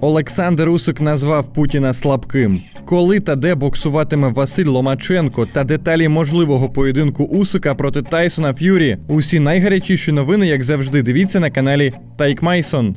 Олександр Усик назвав Путіна слабким. Коли та де боксуватиме Василь Ломаченко та деталі можливого поєдинку Усика проти Тайсона Ф'юрі. Усі найгарячіші новини, як завжди, дивіться на каналі Тайк Майсон.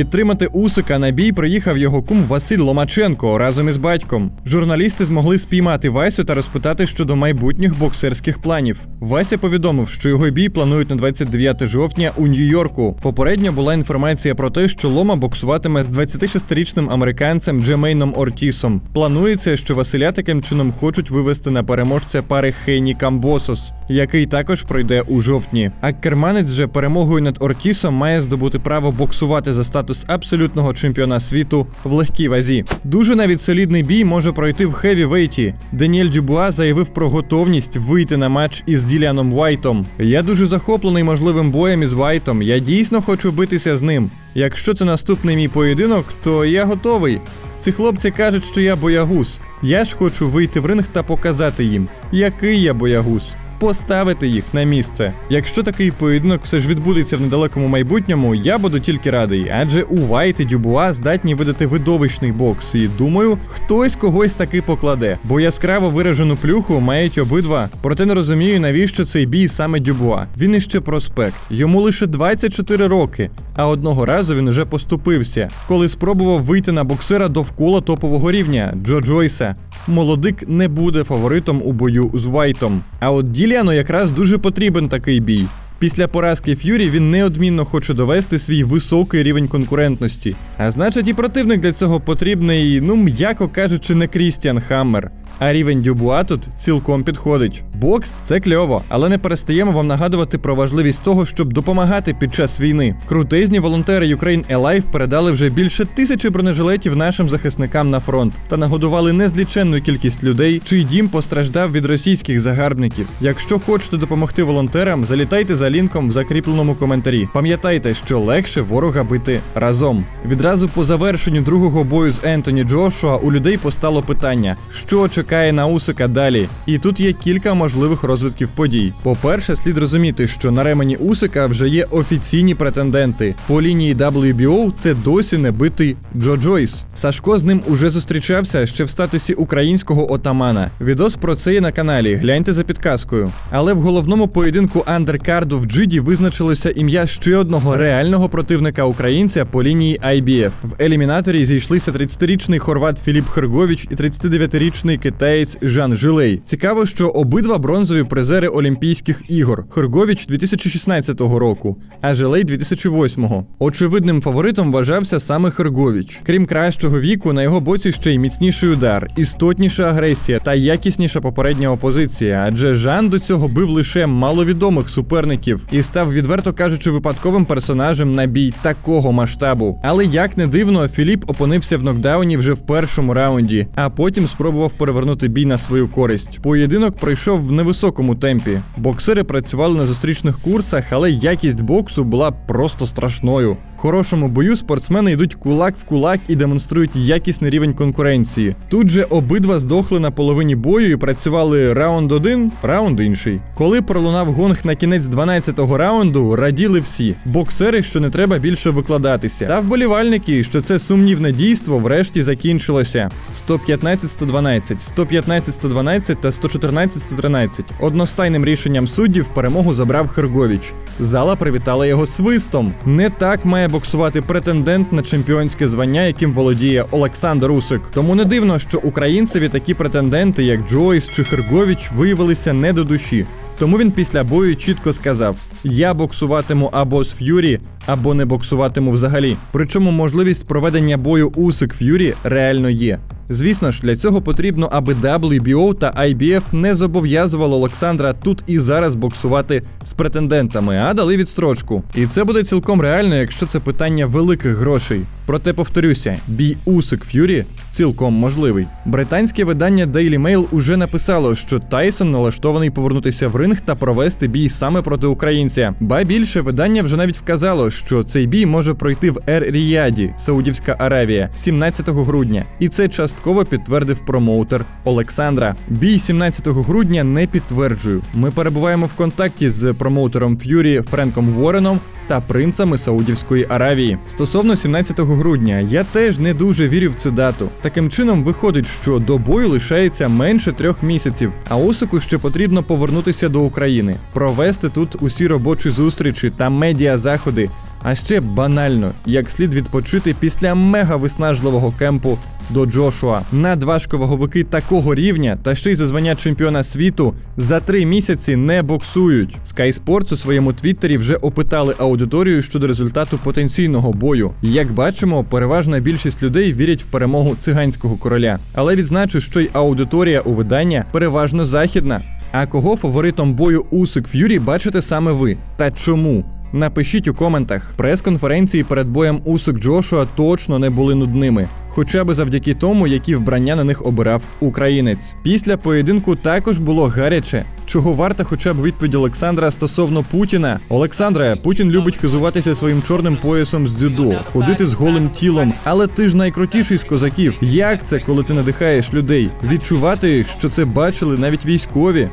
Підтримати Усика на бій приїхав його кум Василь Ломаченко разом із батьком. Журналісти змогли спіймати Васю та розпитати щодо майбутніх боксерських планів. Вася повідомив, що його бій планують на 29 жовтня у Нью-Йорку. Попередньо була інформація про те, що Лома боксуватиме з 26-річним американцем Джемейном Ортісом. Планується, що Василя таким чином хочуть вивести на переможця пари Хейні Камбосос, який також пройде у жовтні. А керманець же перемогою над Ортісом має здобути право боксувати за статус абсолютного чемпіона світу в легкій вазі. Дуже навіть солідний бій може пройти в хеві-вейті. Даніель Дюбуа заявив про готовність вийти на матч із Діліаном Вайтом. Я дуже захоплений можливим боєм із Вайтом. Я дійсно хочу битися з ним. Якщо це наступний мій поєдинок, то я готовий. Ці хлопці кажуть, що я боягуз. Я ж хочу вийти в ринг та показати їм, який я боягуз поставити їх на місце. Якщо такий поєдинок все ж відбудеться в недалекому майбутньому, я буду тільки радий, адже у Вайт і Дюбуа здатні видати видовищний бокс. І думаю, хтось когось таки покладе, бо яскраво виражену плюху мають обидва. Проте не розумію, навіщо цей бій саме Дюбуа. Він іще проспект. Йому лише 24 роки. А одного разу він уже поступився, коли спробував вийти на боксера довкола топового рівня Джо Джойса. Молодик не буде фаворитом у бою з Вайтом. А от Діліану якраз дуже потрібен такий бій. Після поразки Ф'юрі він неодмінно хоче довести свій високий рівень конкурентності. А значить, і противник для цього потрібний, ну м'яко кажучи, не Крістіан Хаммер. А рівень Дюбуа тут цілком підходить. Бокс це кльово, але не перестаємо вам нагадувати про важливість того, щоб допомагати під час війни. Крутезні волонтери Ukraine Alive передали вже більше тисячі бронежилетів нашим захисникам на фронт та нагодували незліченну кількість людей, чий дім постраждав від російських загарбників. Якщо хочете допомогти волонтерам, залітайте за лінком в закріпленому коментарі. Пам'ятайте, що легше ворога бити разом. Відразу по завершенню другого бою з Ентоні Джошуа у людей постало питання, що чекає на Усика далі. І тут є кілька можливих розвитків подій. По-перше, слід розуміти, що на ремені Усика вже є офіційні претенденти. По лінії WBO це досі не битий Джо Джойс. Сашко з ним уже зустрічався ще в статусі українського отамана. Відос про це є на каналі. Гляньте за підказкою. Але в головному поєдинку андеркарду в Джиді визначилося ім'я ще одного реального противника українця по лінії IBF. В елімінаторі зійшлися 30-річний хорват Філіп Херговіч і 39-річний китаєць Жан Жилей. Цікаво, що обидва бронзові призери Олімпійських ігор. Херговіч 2016 року, а Жилей 2008. Очевидним фаворитом вважався саме Херговіч. Крім кращого віку, на його боці ще й міцніший удар, істотніша агресія та якісніша попередня опозиція. Адже Жан до цього бив лише маловідомих суперників і став, відверто кажучи, випадковим персонажем на бій такого масштабу. Але як не дивно, Філіп опинився в нокдауні вже в першому раунді, а потім спробував перевернути бій на свою користь. Поєдинок пройшов в невисокому темпі. Боксери працювали на зустрічних курсах, але якість боксу була просто страшною. Хорошому бою спортсмени йдуть кулак в кулак і демонструють якісний рівень конкуренції. Тут же обидва здохли на половині бою і працювали раунд один, раунд інший. Коли пролунав гонг на кінець 12-го раунду, раділи всі боксери, що не треба більше викладатися, та вболівальники, що це сумнівне дійство врешті закінчилося. 115-112, 115-112 та 114-113. Одностайним рішенням суддів перемогу забрав Херговіч. Зала привітала його свистом. Не так має боксувати претендент на чемпіонське звання, яким володіє Олександр Усик. Тому не дивно, що українцеві такі претенденти, як Джойс чи Херговіч, виявилися не до душі. Тому він після бою чітко сказав: Я боксуватиму або з Ф'юрі, або не боксуватиму взагалі. Причому можливість проведення бою Усик Ф'юрі реально є. Звісно ж, для цього потрібно, аби WBO та IBF не зобов'язувало Олександра тут і зараз боксувати з претендентами, а дали відстрочку. І це буде цілком реально, якщо це питання великих грошей. Проте повторюся, бій Усик Ф'юрі цілком можливий. Британське видання Daily Mail уже написало, що Тайсон налаштований повернутися в ринг та провести бій саме проти українця. Ба більше видання вже навіть вказало, що цей бій може пройти в Ер Ріяді, Саудівська Аравія, 17 грудня. І це частково частково підтвердив промоутер Олександра. Бій 17 грудня не підтверджую. Ми перебуваємо в контакті з промоутером Ф'юрі Френком Уореном та принцами Саудівської Аравії. Стосовно 17 грудня, я теж не дуже вірю в цю дату. Таким чином виходить, що до бою лишається менше трьох місяців, а Усику ще потрібно повернутися до України, провести тут усі робочі зустрічі та медіа заходи. А ще банально, як слід відпочити після мега виснажливого кемпу до Джошуа. Надважковаговики такого рівня та ще й за звання чемпіона світу за три місяці не боксують. Sky Sports у своєму твіттері вже опитали аудиторію щодо результату потенційного бою. Як бачимо, переважна більшість людей вірять в перемогу циганського короля. Але відзначу, що й аудиторія у видання переважно західна. А кого фаворитом бою Усик Ф'юрі бачите саме ви? Та чому? Напишіть у коментах. Прес-конференції перед боєм Усик Джошуа точно не були нудними. Хоча би завдяки тому, які вбрання на них обирав українець. Після поєдинку також було гаряче. Чого варта хоча б відповідь Олександра стосовно Путіна? Олександре, Путін любить хизуватися своїм чорним поясом з дзюдо, ходити з голим тілом. Але ти ж найкрутіший з козаків. Як це, коли ти надихаєш людей? Відчувати, що це бачили навіть військові.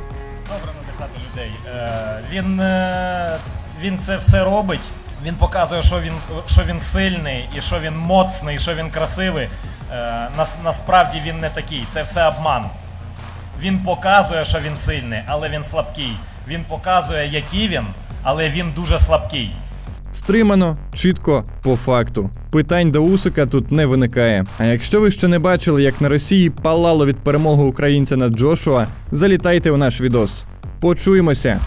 добре надихати людей. Е, він, е, він це все робить. Він показує, що він, що він сильний, і що він моцний, і що він красивий. Е, нас, насправді він не такий. Це все обман. Він показує, що він сильний, але він слабкий. Він показує, який він, але він дуже слабкий. Стримано, чітко, по факту. Питань до Усика тут не виникає. А якщо ви ще не бачили, як на Росії палало від перемоги українця над Джошуа, залітайте у наш відос. Почуємося!